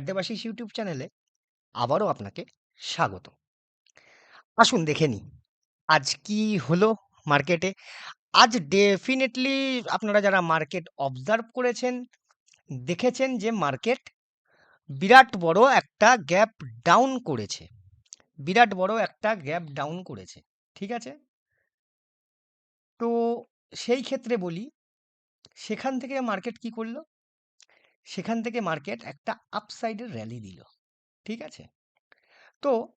Debashis YouTube চ্যানেলে আবারও আপনাকে স্বাগত। আসুন দেখে নিই, আজ কি হলো মার্কেটে? আজ ডেফিনেটলি আপনারা যারা মার্কেট অবজার্ভ করেছেন, দেখেছেন যে মার্কেট বিরাট বড় একটা গ্যাপ ডাউন করেছে। বিরাট বড় একটা গ্যাপ ডাউন করেছে, ঠিক আছে? তো সেই ক্ষেত্রে বলি, সেখান থেকে মার্কেট কি করল? সেখান থেকে মার্কেট একটা আপসাইডের র্যালি দিল। ঠিক আছে? তো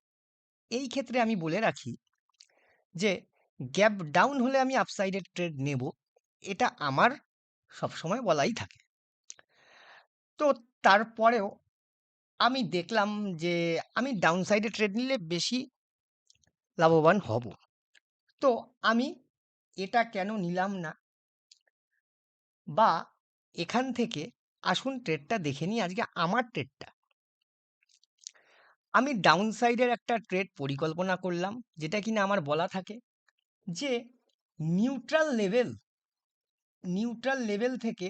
এই ক্ষেত্রে আমি বলে রাখি যে গ্যাপ ডাউন হলে আমি আপসাইডের ট্রেড নেব, এটা আমার সবসময় বলাই থাকে। তো তারপরেও আমি দেখলাম যে, আমি ডাউন সাইডে ট্রেড নিলে বেশি লাভবান হব। তো আমি এটা কেন নিলাম না? বা এখান থেকে আসুন ট্রেডটা দেখে নিই, আজকে আমার ট্রেডটা আমি ডাউন সাইডের একটা ট্রেড পরিকল্পনা করলাম, যেটা কিনা আমার বলা থাকে যে নিউট্রাল লেভেল নিউট্রাল লেভেল থেকে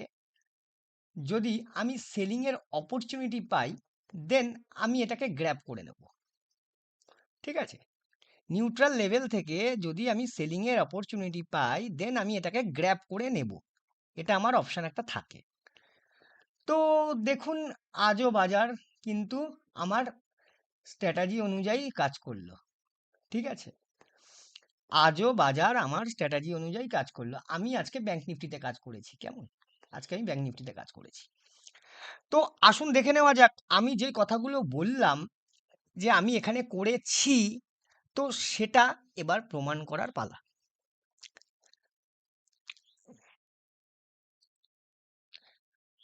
যদি আমি সেলিংয়ের অপরচুনিটি পাই দেন আমি এটাকে গ্র্যাব করে নেব। ঠিক আছে? নিউট্রাল লেভেল থেকে যদি আমি সেলিংয়ের অপরচুনিটি পাই দেন আমি এটাকে গ্র্যাব করে নেব। এটা আমার অপশান একটা থাকে। তো দেখুন, আজও বাজার কিন্তু আমার স্ট্র্যাটাজি অনুযায়ী কাজ করল, ঠিক আছে? আজও বাজার আমার স্ট্র্যাটাজি অনুযায়ী কাজ করল। আমি আজকে ব্যাংক নিফটিতে কাজ করেছি, কেমন? আজকে আমি ব্যাংক নিফটিতে কাজ করেছি। তো আসুন দেখে নেওয়া যাক, আমি যে কথাগুলো বললাম যে আমি এখানে করেছি, তো সেটা এবার প্রমাণ করার পালা।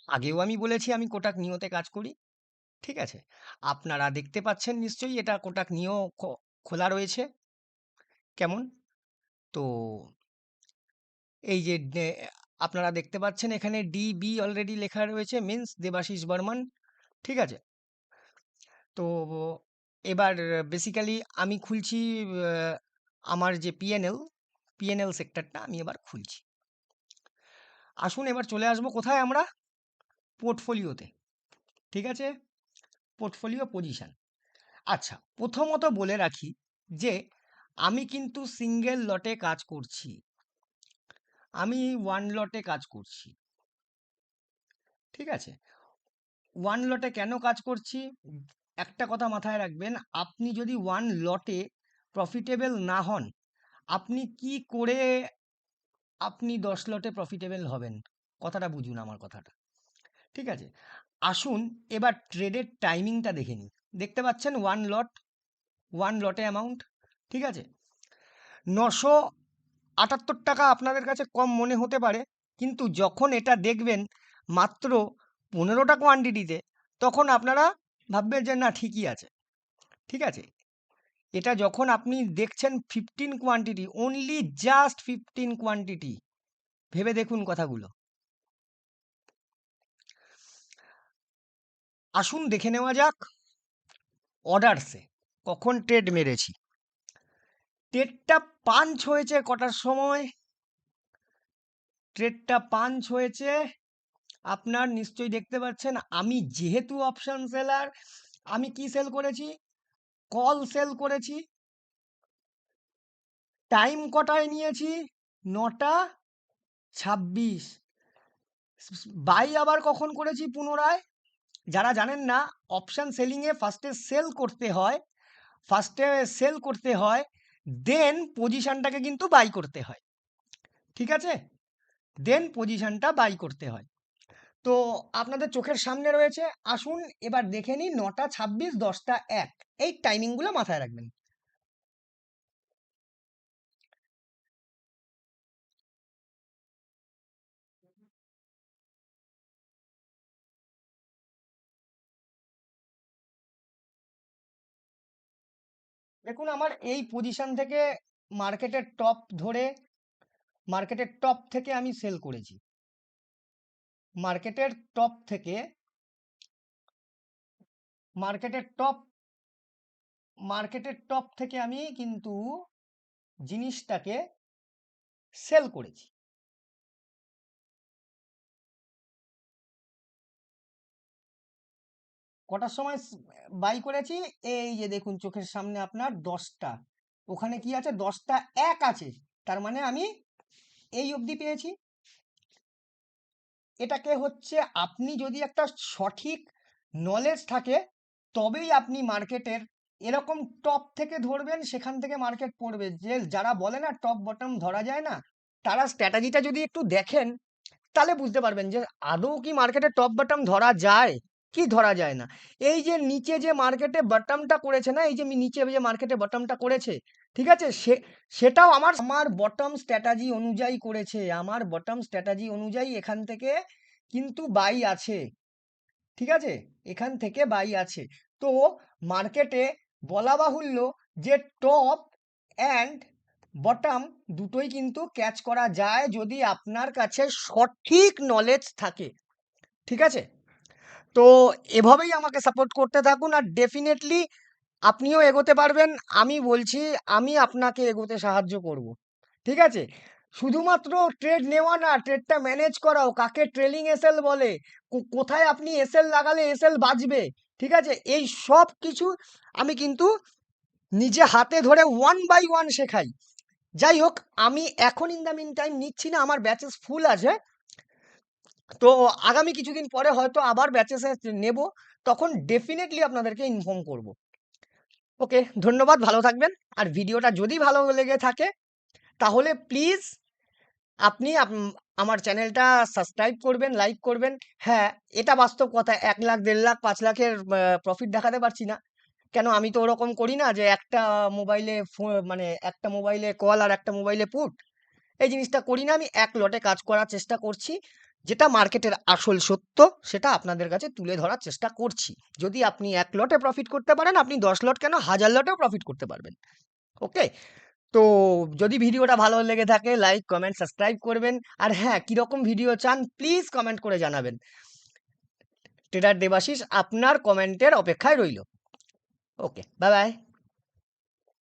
আগেও আমি বলেছি আমি কোটাক নিয়তে কাজ করি। ঠিক আছে? আপনারা দেখতে পাচ্ছেন নিশ্চয়ই এটা কোটাক নিয়েও খোলা রয়েছে। কেমন? তো এই যে আপনারা দেখতে পাচ্ছেন এখানে ডিবি অলরেডি লেখা রয়েছে মিন্স দেবাশিস বর্মন। ঠিক আছে? তো এবার বেসিক্যালি আমি খুলছি আমার যে পিএনএল পিএনএল সেক্টরটা আমি এবার খুলছি। আসুন এবার চলে আসব। কোথায় আমরা? পোর্টফোলিওতে ঠিক আছে? পোর্টফোলিও পজিশন আচ্ছা প্রথমত বলে রাখি যে, আমি কিন্তু সিঙ্গেল লটে কাজ করছি। আমি ওয়ান লটে কাজ করছি। ঠিক আছে? ওয়ান লটে কেন কাজ করছি? একটা কথা মাথায় রাখবেন, আপনি যদি ওয়ান লটে প্রফিটেবল না হন, আপনি কি করে আপনি দশ লটে প্রফিটেবল হবেন? কথাটা বুঝুন আমার কথাটা। ঠিক আছে? আসুন এবার ট্রেডের টাইমিংটা দেখে নিই। দেখতে পাচ্ছেন ওয়ান লট ওয়ান লটে অ্যামাউন্ট ঠিক আছে? নশো আটাত্তর টাকা আপনাদের কাছে কম মনে হতে পারে, কিন্তু যখন এটা দেখবেন মাত্র পনেরোটা কোয়ান্টিটিতে তখন আপনারা ভাববেন যে না, ঠিকই আছে। ঠিক আছে? এটা যখন আপনি দেখছেন fifteen quantity only just fifteen quantity ভেবে দেখুন কথাগুলো। আসুন দেখে নেওয়া যাক। অর্ডারসে কখন ট্রেড মেরেছি। ট্রেডটা পাঞ্চ হয়েছে কটার সময়? ট্রেডটা পাঞ্চ হয়েছে, আপনার নিশ্চয়ই দেখতে পাচ্ছেন, আমি যেহেতু অপশান সেলার, আমি কি সেল করেছি? কল সেল করেছি। টাইম কটায় নিয়েছি? নটা ছাব্বিশ। বাই আবার কখন করেছি পুনরায়? যারা জানেন না অপশান সেলিংয়ে ফার্স্টে সেল করতে হয় ফার্স্টে সেল করতে হয় দেন পজিশানটাকে কিন্তু বাই করতে হয়। ঠিক আছে? দেন পজিশানটা বাই করতে হয়। তো আপনাদের চোখের সামনে রয়েছে, আসুন এবার দেখে নিই নটা ছাব্বিশ দশটা এক। এই টাইমিংগুলো মাথায় রাখবেন। দেখুন, আমার এই পজিশন থেকে মার্কেটের টপ ধরে মার্কেটের টপ থেকে আমি সেল করেছি। মার্কেটের টপ থেকে মার্কেটের টপ মার্কেটের টপ থেকে আমি কিন্তু জিনিসটাকে সেল করেছি। কটার সময় বাই করেছি? এই যে দেখুন, চোখের সামনে আপনার দশটা। ওখানে কি আছে? দশটা এক আছে। তার মানে আমি এই অবধি পেয়েছি। এটাকে হচ্ছে আপনি যদি একটা সঠিক নলেজ থাকে, তবেই আপনি মার্কেটের এরকম টপ থেকে ধরবেন, সেখান থেকে মার্কেট পড়বে। যে যারা বলে না টপ বটম ধরা যায় না, তারা স্ট্র্যাটাজিটা যদি একটু দেখেন, তাহলে বুঝতে পারবেন যে আদৌ কি মার্কেটে টপ বটম ধরা যায়? কি ধরা যায় না। এই যে নিচে যে মার্কেটে বটমটা করেছে না, এই যে নিচে যে মার্কেটে বটমটা করেছে, ঠিক আছে? সে, সেটাও আমার আমার বটম স্ট্র্যাটাজি অনুযায়ী করেছে। আমার বটম স্ট্র্যাটাজি অনুযায়ী এখান থেকে কিন্তু বাই আছে। ঠিক আছে? এখান থেকে বাই আছে। তো মার্কেটে বলা বাহুল্য যে টপ অ্যান্ড বটম দুটোই কিন্তু ক্যাচ করা যায় যদি আপনার কাছে সঠিক নলেজ থাকে। ঠিক আছে? তো এভাবেই আমাকে সাপোর্ট করতে থাকুন আর ডেফিনেটলি আপনিও এগোতে পারবেন। আমি বলছি, আমি আপনাকে এগোতে সাহায্য করব। ঠিক আছে? শুধুমাত্র ট্রেড নেওয়া না ট্রেডটা ম্যানেজ করাও, কাকে ট্রেলিং এসএল বলে কোথায় আপনি এসএল লাগালে এসএল বাজবে ঠিক আছে? এই সব কিছু আমি কিন্তু নিজে হাতে ধরে ওয়ান বাই ওয়ান শেখাই। যাই হোক, আমি এখন ইন দ্য মিন টাইম নিচ্ছি না, আমার ব্যাচেস ফুল আছে। তো আগামী কিছুদিন পরে হয়তো আবার ব্যাচেসে নেব, তখন ডেফিনেটলি আপনাদেরকে ইনফর্ম করব। ওকে ধন্যবাদ, ভালো থাকবেন। আর ভিডিওটা যদি ভালো লেগে থাকে, তাহলে প্লিজ আপনি আমার চ্যানেলটা সাবস্ক্রাইব করবেন লাইক করবেন। হ্যাঁ এটা বাস্তব কথা, এক লাখ, দেড় লাখ, পাঁচ লাখের প্রফিট দেখাতে পারছি না। কেন, আমি তো ওরকম করি না যে একটা মোবাইলে মানে একটা মোবাইলে কল আর একটা মোবাইলে পুট এই জিনিসটা করি না, আমি এক লটে কাজ করার চেষ্টা করছি। যেটা মার্কেটের আসল সত্য, সেটা আপনাদের কাছে তুলে ধরার চেষ্টা করছি। যদি আপনি এক লটে প্রফিট করতে পারেন, আপনি দশ লট কেন হাজার লটেও প্রফিট করতে পারবেন। ওকে তো যদি ভিডিওটা ভালো লেগে থাকে লাইক কমেন্ট সাবস্ক্রাইব করবেন। আর হ্যাঁ কীরকম ভিডিও চান প্লিজ কমেন্ট করে জানাবেন। ট্রেডার দেবাশিস, আপনার কমেন্টের অপেক্ষায় রইল। Okay bye bye